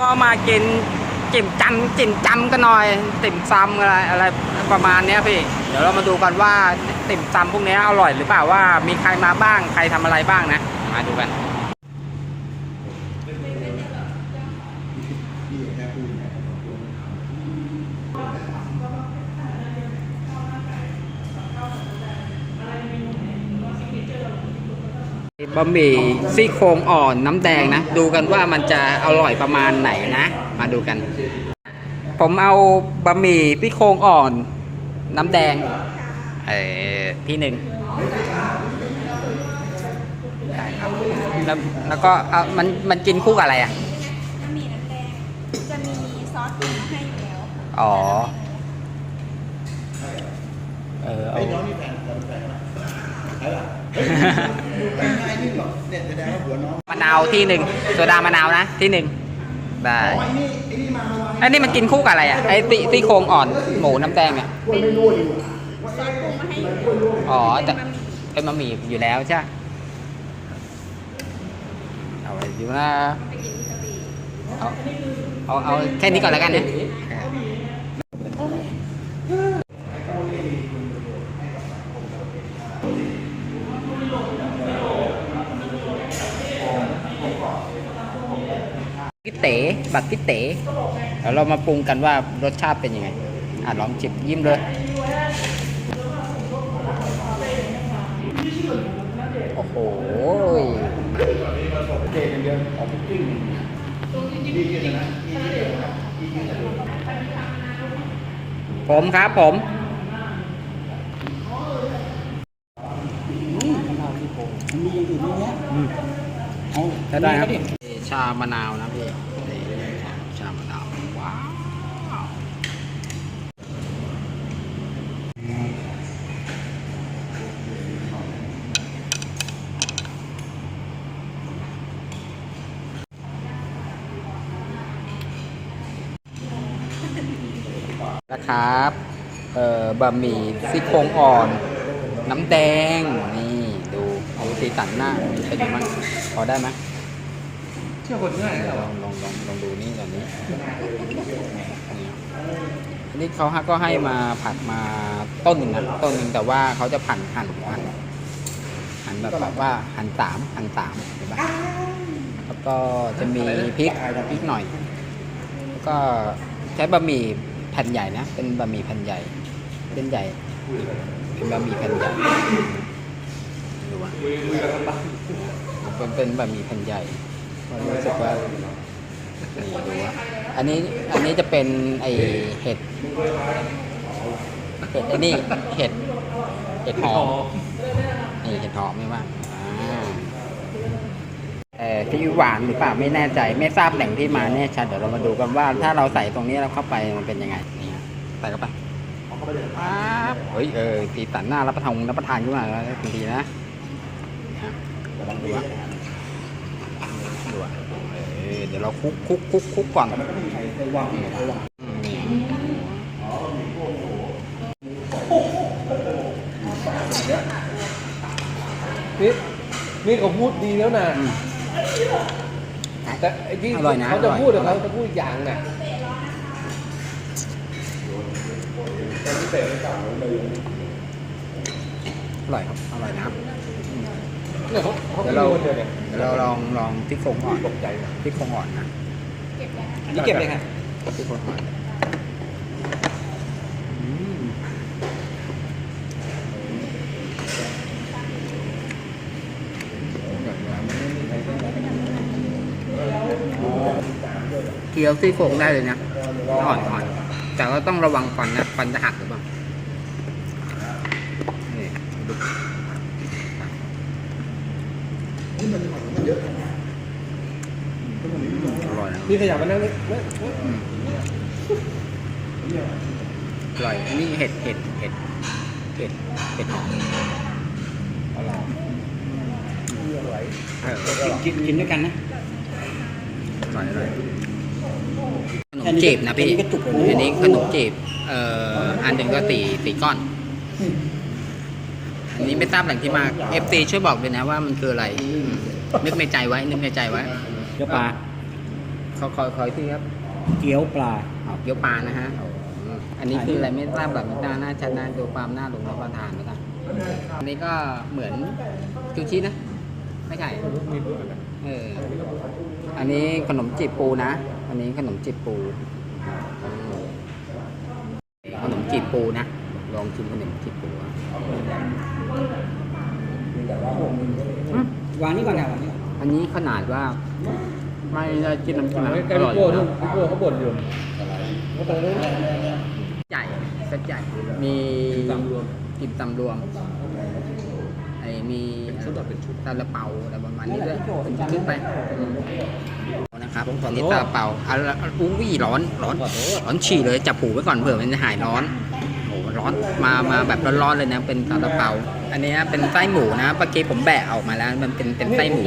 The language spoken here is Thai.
ก็มากินจิ่มจำจิ่มจำกันหน่อย ติ่มซำอะไรอะไรประมาณเนี้ยพี่ เดี๋ยวเรามาดูกันว่าติ่มซำพวกนี้อร่อยหรือเปล่าว่ามีใครมาบ้างใครทำอะไรบ้างนะ มาดูกัน บะหมี่ซี่โครงอ่อนน้ำแดงนะ ดูกันว่ามันจะอร่อยประมาณไหนนะ มาดูกัน ผมเอาบะหมี่ซี่โครงอ่อน น้ำแดงเออที่หนึ่งแล้วแล้วก็เอามันมันกินคู่กับอะไรอะจะมีน้ำแดงจะมีซอสปรุงมาให้อยู่แล้วอ๋อเออเอาน้องมี แฟนเราเป็นแฟนกันใช่ป่ะไม่ง่ายนี่หรอกเนี่ยแสดงว่าหัวน้องมะนาวที่หนึ่งโซดามะนาวนะที่หนึ่งได้ไอ้นี่ไอ้นี่มามาไอ้นี่มันกินคู่กับอะไรอะไอ้ซี่ซี่โครงอ่อนหมูน้ำแดงอะเป็นซอสปรุงมาให้อยู่แล้วอ๋อแต่เป็นบะหมี่เป็นบะหมี่อยู่แล้วใช่ปะเอาไว้ดูนะไปกินที่กะหรี่เอาเอาเอาแค่นี้ก่อนแล้วกันนะ กิเต๋บักกิเต๋เดี๋ยวเรามาปรุงกันว่ารสชาติเป็นยังไง อะลองจิบยิ้มเลยโอ้โหเจนเดียวของพุดดิ้งดีกันนะผมครับผมมีอย่างอื่นไหมเนี่ยเอาจะได้ครับชามะนาวนะพี่นี่ชามะนาว ว้าว นะครับเอ่อบะหมี่ซี่โครงอ่อน น้ำแดง นี่ดูเอาสีสันหน้าเป็นยังไงบ้างพอได้ไหมเชื่อคนง่ายเหรลอองลองลองลองดูนี่ก่อนนี้นี่อันนี้เขาก็ให้มาผัดมาต้นหนึ่งนะต้นหนึ่งแต่ว่าเขาจะหั่นหั่นหั่นหั่นแบบแบบว่าหั่นสามหั่นสามเห็นปะแล้วก็จะมีพริกพริกหน่อย แล้วก็ใช้บะหมี่แผ่นใหญ่นะ เป็นบะหมี่แผ่นใหญ่เส้นใหญ่ เป็นบะหมี่แผ่นใหญ่ดูว่าเป็นเป็นบะหมี่แผ่นใหญ่มันรู้สึกว่านี่ดูว่าอันนี้อันนี้จะเป็นไอเห็ดเห็ดไอ้นี่เห็ดเห็ดหอมนี่เห็ดหอมไม่ว่าอ่า ที่หวานหรือเปล่าไม่แน่ใจ ไม่ทราบแหล่งที่มาแน่ชัดเดี๋ยวเรามาดูกันว่า ถ้าเราใส่ตรงนี้แล้วเข้าไปมันเป็นยังไงนี่ฮะใส่เข้าไปป๊าบเฮ้ยเออตีตันหน้ารับประทานรับประทานขึ้นมาแล้วทันทีนะฮะลองดูอะดูอะเออเดี๋ยวเราคลุกคลุกคลุกคลุกก่อนอืมนี่นี่นี่เขาพูดดีแล้วนะอืม แต่ไอ้ที่อร่อยนะเขาจะอร่อยพูดแต่เขาจะพูดอีกอย่างน่ะอร่อยครับอร่อยนะครับเนี่ยเขาเขาเดี๋ยวเราพูดคนเดียวเนี่ยเดี๋ยวเราลองลองที่โครงอ่อนตกใจนะที่โครงอ่อนนะเก็บไว้อันนี้เก็บเลยค่ะที่โครงอ่อนอืมเคี้ยวซี่โครงได้เลยนะอ่อนอ่อนแต่ก็ต้องระวังฟันนะฟันจะหักหรือเปล่านี่ดูนี่มันของมันเยอะนะอร่อยนะพี่ขยับมานั่งนี่ไม่ไม่อร่อยอันนี้เห็ดเห็ดเห็ดเห็ดเห็ดหอมอรเออกินกินด้วยกันนะอร่อยอร่อย ขนมจีบนะพี่ อันนี้ขนมจีบ เอ่อ อันหนึ่งก็สี่สี่ก้อน อันนี้ไม่ทราบแหล่งที่มา FT ช่วยบอกด้วยนะว่ามันคืออะไรอืมนึกในใจไว้ นึกในใจไว้เดี๋ยวปลาเขาคอยคอยที่ครับเกี๊ยวปลา อ๋อเกี๊ยวปลานะฮะอืมอันนี้คืออะไรไม่ทราบแบบไม่น่าน่าชัดน่าดูความน่าลงรับประทานแล้วกันอันนี้ก็เหมือนซูชินะ ไม่ใช่ เออ อันนี้ขนมจีบปูนะ อันนี้ขนมจีบปูอืมขนมจีบปูนะ ลองชิมขนมจีบปูอะอืมวางนี่ก่อนครับวางนี่ก่อนอันนี้ขนาดว่า ไม่ได้กินน้ำจิ้มไอ้อพี่ร่อยโก้นะพี่โก้เขาบ่นอยู่ว่าตรงนู้นใหญ่เซตใหญ่มีตามรวมกิมตำรวมไอ้มีเป็นชุดแบบเป็นชุดซาลาเปาอะไรประมาณนี้ด้วยเป็นชุดไปอืม นะครับตอนนี้ซาลาเปาอะอุ้ยร้อนร้อนขอโทษร้อนฉี่เลยจับผูไว้ก่อนเผื่อมันจะหายร้อนโอ้โหร้อนมามาแบบร้อนๆเลยนะเป็นซาลาเปา อันนี้เป็นไส้หมูนะเมื่อกี้ผมแบะออกมาแล้วมันเป็นเป็นไส้หมู